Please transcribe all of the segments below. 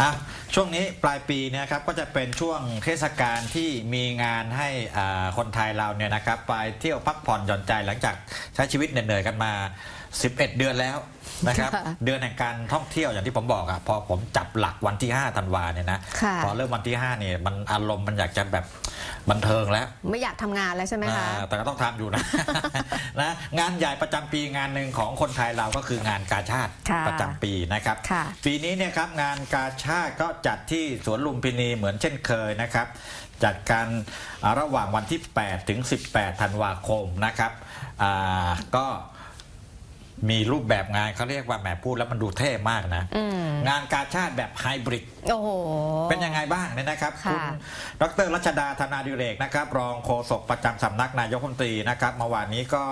อะช่วงนี้ปลายปีเนะครับก็จะเป็นช่วงเทศกาลที่มีงานให้อ่าคนไทยเราเนี่ยนะครับไปเที่ยวพักผ่อนหย่อนใจหลังจากใช้ชีวิตเหนื่อยๆกันมา 11 เดือนแล้วนะครับ ค่ะเดือนแห่งการท่องเที่ยวอย่างที่ผมบอกอะพอผมจับหลักวันที่5ธันวาเนี่ยนะค่ะ พอเริ่มวันที่5เนี่ยมันอารมณ์มันอยากจะแบบบันเทิงแล้ว ไม่อยากทำงานแล้วใช่ไหมคะ อ่าแต่ก็ต้องทำอยู่นะ นะงานใหญ่ประจำปีงานหนึ่งของคนไทยเราก็คืองานกาชาติค่ะประจำปีนะครับค่ะปีนี้เนี่ยครับงานกาชาติก็จัดที่สวนลุมพินีเหมือนเช่นเคยนะครับจัดการอ่าระหว่างวันที่ 8 ถึง 18 ธันวาคมนะครับอ่าก็ มีรูปแบบงานเขาเรียกว่าแหมพูดแล้วมันดูเท่มากนะ อืมงานกาชาติแบบไฮบริด โอ้โห เป็นยังไงบ้างเนี่ยนะครับค่ะ ณดรรัชดาธนาดิเรกนะครับ รองโฆษกประจำสำนักนายกรัฐมนตรีนะครับเมื่อวานนี้ก็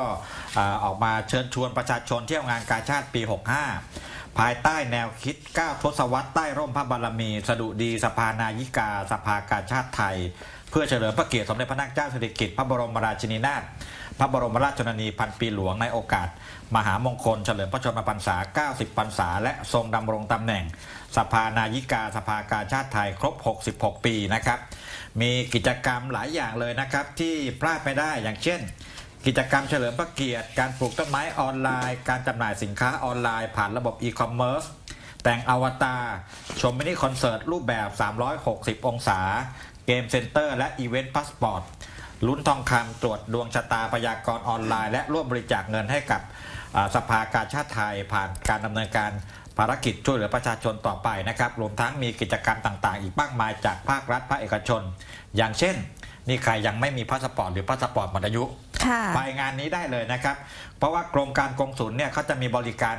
อ่าออกมาเชิญชวนประชาชนเที่ยวงานกาชาติปี 65 ภายใต้แนวคิด9ทศวรรษใต้ร่มพระบารมี สดุดีสภานายิกา สภากาชาติไทย เพื่อเฉลิมพระเกียรติสมเด็จพระนางเจ้าสิริกิติ์พระบรมราชินีนาถพระบรมราชชนนีพันปีหลวงในโอกาส มหามงคลเฉลิมพระชนมพรรษา 90 พรรษา และทรงดำรงตำแหน่ง สภานายิกา สภากาชาติไทยครบ 66 ปีนะครับ มีกิจกรรมหลายอย่างเลยนะครับที่พลาดไม่ได้อย่างเช่น กิจกรรมเฉลิมพระเกียรติ การปลูกต้นไม้ออนไลน์ การจำหน่ายสินค้าออนไลน์ผ่านระบบอีคอมเมิร์ซแต่งอวตาร ชมมินิคอนเสิร์ตรูปแบบ 360 องศา เกมเซ็นเตอร์และอีเวนต์พาสปอร์ต ลุ้นทองคำตรวจดวงชะตาพยากรณ์ออนไลน์ และร่วมบริจาคเงินให้กับสภากาชาติไทย ผ่านการดำเนินการภารกิจช่วยเหลือประชาชนต่อไปนะครับ รวมทั้งมีกิจกรรมต่างๆ อีกมากมายจากภาครัฐภาคเอกชน อย่างเช่น นี่ใครยังไม่มีพาสปอร์ตหรือพาสปอร์ตหมดอายุ ไปงานนี้ได้เลยนะครับ เพราะว่ากรมการกงสุลเนี่ยเขาจะมีบริการ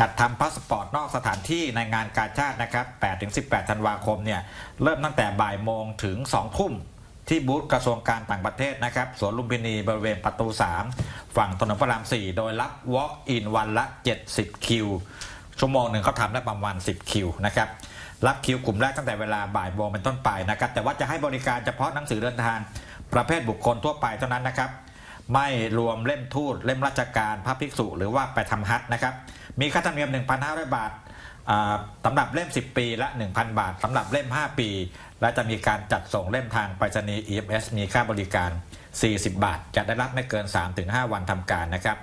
จัดทำพาสปอร์ตนอกสถานที่ในงานกาชาตินะครับ 8-18 ธันวาคมเนี่ยเริ่มตั้งแต่บ่ายโมงถึง 2 ทุ่มที่บูธกระทรวงการต่างประเทศนะครับสวนลุมพินีบริเวณประตู 3 ฝั่งถนนพระราม 4 โดยรับ Walk in วันละ 70 คิว ชั่วโมงหนึ่งเขาทำได้ประมาณ 10 คิวนะครับรับคิวกลุ่มแรกตั้งแต่เวลาบ่ายโมงเป็นต้นไปนะครับแต่ว่าจะให้บริการเฉพาะหนังสือเดินทางประเภทบุคคลทั่วไปเท่านั้นนะครับ ไม่รวมเล่มทูตเล่มราชการพระภิกษุ หรือว่าไปทำฮัทนะครับ มีค่าธรรมเนียม 1,500 บาทอ่าสำหรับเล่ม 10 ปีและ 1,000 บาทสำหรับเล่ม 5 ปี และจะมีการจัดส่งเล่มทางไปรษณีย์ EMS มีค่าบริการ 40 บาท จะได้รับไม่เกิน 3-5 วันทำการนะครับ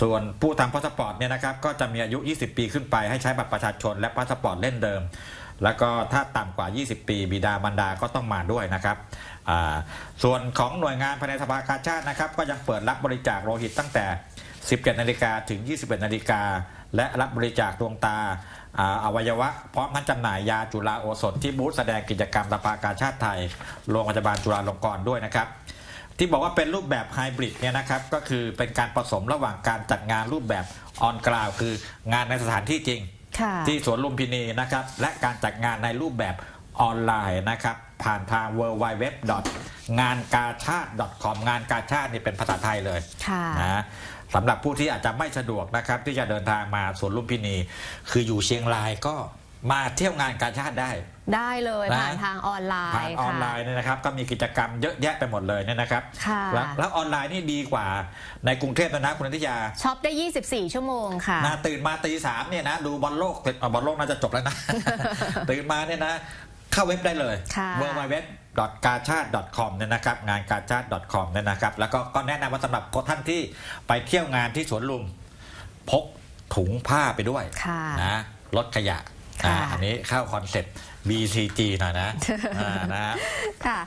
ส่วนผู้ทำพาสปอร์ตเนี่ยนะครับก็จะมีอายุ 20 ปีขึ้นไปให้ใช้บัตรประชาชนและพาสปอร์ตเล่นเดิม แล้วก็ถ้าต่ำกว่า 20 ปี บิดามารดาก็ต้องมาด้วยนะครับ ส่วนของหน่วยงานภายในสภากาชาตินะครับ ก็ยังเปิดรับบริจาคโลหิตตั้งแต่ 17 นาฬิกาถึง 21 นาฬิกา และรับบริจาคดวงตาอวัยวะ พร้อมทั้งจำหน่ายยาจุฬาโอสถที่บูธแสดงกิจกรรมสภากาชาติไทย โรงพยาบาลจุฬาลงกรณ์ด้วยนะครับที่บอกว่าเป็นรูปแบบไฮบริดเนี่ยนะครับก็คือเป็นการผสมระหว่างการจัดงานรูปแบบออนกราวคืองานในสถานที่จริง ที่สวนลุมพินีนะครับ และการจัดงานในรูปแบบออนไลน์นะครับ ผ่านทาง w w w งานกาชาติ .com งานกาชาตินี่เป็นภาษาไทยเลยค่ะนะสำหรับผู้ที่อาจจะไม่สะดวกนะครับ ที่จะเดินทางมาสวนลุมพินี คืออยู่เชียงรายก็ มาเที่ยวงานกาชาติได้ ได้เลยนะ ผ่านทางออนไลผ่านน์ออนไลน์เนี่ยนะครับ ก็มีกิจกรรมเยอะแยะไปหมดเลยเนี่ยนะครับค่ะ แล้วแล้วออนไลน์นี่ดีกว่าในกรุงเทพนะนะคุณนิตยาช็อปได้ 24 ชั่วโมงค่ะนะตื่นมาตีสามเนี่ยนะดูบอลโลกเสร็จอะบอลโลกน่าจะจบแล้วนะ ตื่นมาเนี่ยนะเข้าเว็บได้เลย ค่ะ w w w กาชาติ .com เนี่ยนะครับงานกาชาติ .com เนี่ยนะครับแล้วก็ก็แนะนำว่าสำหรับท่านที่ไปเที่ยวงานที่สวนลุม พกถุงผ้าไปด้วยค่ะ นะลดขยะค่ะ อ่าอันนี้เข้าคอนเซ็ปต์ BCG หน่อยนะอ่านะค่ะ